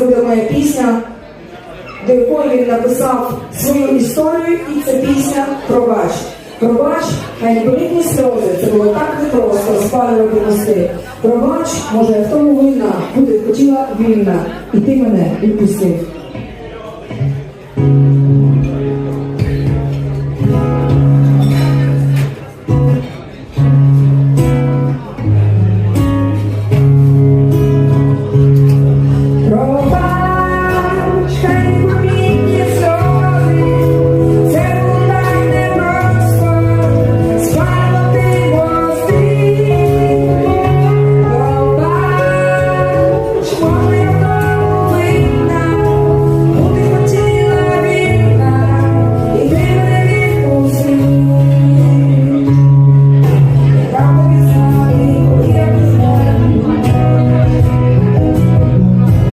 Це буде моя пісня, до якої він написав свою історію, і це пісня Пробач. Пробач, хай не болітні сльози, це було так непросто спалювати мости. Пробач, може, в тому вина, бути хотіла вільна, і ти мене відпустив.